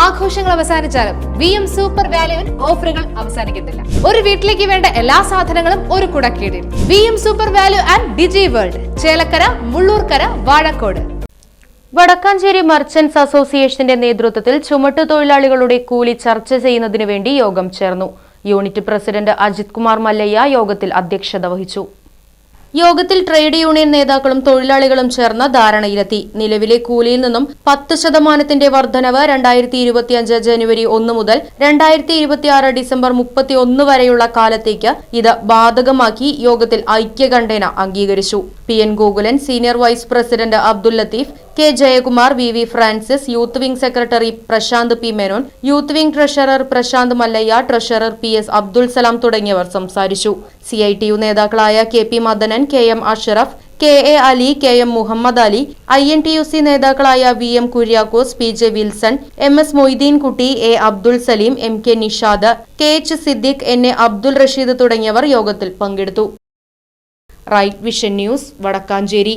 ആഘോഷങ്ങൾ അവസാനിച്ചാലും V M super വാല്യുവിൽ ഓഫറുകൾ അവസാനിക്കുന്നില്ല. ഒരു വീട്ടിലേക്ക് വേണ്ട എല്ലാ സാധനങ്ങളും ഒരു കുടക്കീടിൽ. V M super value and digi world Chelakkara Mullurkara Vazhakkode. Vadakkanchery merchants അസോസിയേഷന്റെ നേതൃത്വത്തിൽ ചുമട്ടു തൊഴിലാളികളുടെ കൂലി ചർച്ച ചെയ്യുന്നതിനു വേണ്ടി യോഗം ചേർന്നു. യൂണിറ്റ് പ്രസിഡന്റ് അജിത് കുമാർ മല്ലയ്യ യോഗത്തിൽ അധ്യക്ഷത വഹിച്ചു. യോഗത്തിൽ ട്രേഡ് യൂണിയൻ നേതാക്കളും തൊഴിലാളികളും ചേർന്ന് ധാരണയിലെത്തി. നിലവിലെ കൂലിയിൽ നിന്നും പത്ത് ശതമാനത്തിന്റെ വർധനവ് രണ്ടായിരത്തി ഇരുപത്തിയഞ്ച് ജനുവരി ഒന്ന് മുതൽ രണ്ടായിരത്തി ഇരുപത്തിയാറ് ഡിസംബർ മുപ്പത്തി ഒന്ന് വരെയുള്ള കാലത്തേക്ക് ഇത് ബാധകമാക്കി യോഗത്തിൽ ഐക്യകണ്ഠേന അംഗീകരിച്ചു. P. N. Gokulan senior vice president Abdul Latheef K Jayakumar V V Francis youth wing secretary Prasanth P Menon youth wing treasurer Prasanth Mallayya treasurer P S Abdul Salam തുടങ്ങിയവർ സംസാരിച്ചു. സി ഐ ടി യു നേതാക്കളായ K P Madanan K M Ashraf K A Ali K M Muhammad Ali I N T U C നേതാക്കളായ V M Kuriakose P J Wilson M S Moideenkutty A Abdul Salim M K Nishad K H Siddique N A Abdul Rasheed തുടങ്ങിയവർ യോഗത്തിൽ പങ്കെടുത്തു. Right vision news Vadakkanchery.